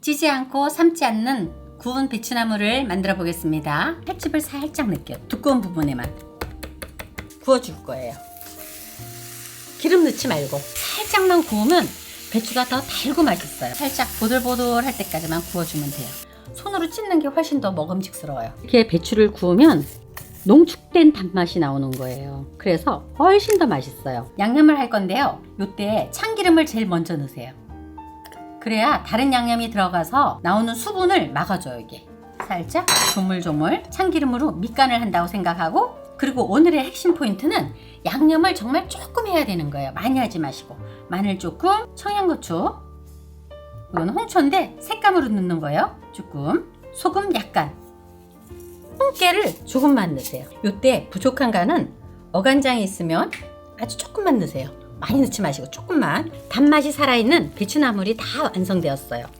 찌지 않고 삶지 않는 구운 배추나물을 만들어 보겠습니다. 횟집을 살짝 넣게요. 두꺼운 부분에만 구워줄 거예요. 기름 넣지 말고 살짝만 구우면 배추가 더 달고 맛있어요. 살짝 보들보들할 때까지만 구워주면 돼요. 손으로 찢는 게 훨씬 더 먹음직스러워요. 이렇게 배추를 구우면 농축된 단맛이 나오는 거예요. 그래서 훨씬 더 맛있어요. 양념을 할 건데요. 이때 참기름을 제일 먼저 넣으세요. 그래야 다른 양념이 들어가서 나오는 수분을 막아줘요, 이게. 살짝 조물조물 참기름으로 밑간을 한다고 생각하고 그리고 오늘의 핵심 포인트는 양념을 정말 조금 해야 되는 거예요. 많이 하지 마시고 마늘 조금, 청양고추 이건 홍초인데 색감으로 넣는 거예요. 조금 소금 약간 홍깨를 조금만 넣으세요. 이때 부족한 간은 어간장이 있으면 아주 조금만 넣으세요. 많이 넣지 마시고 조금만 단맛이 살아있는 배추나물이 다 완성되었어요.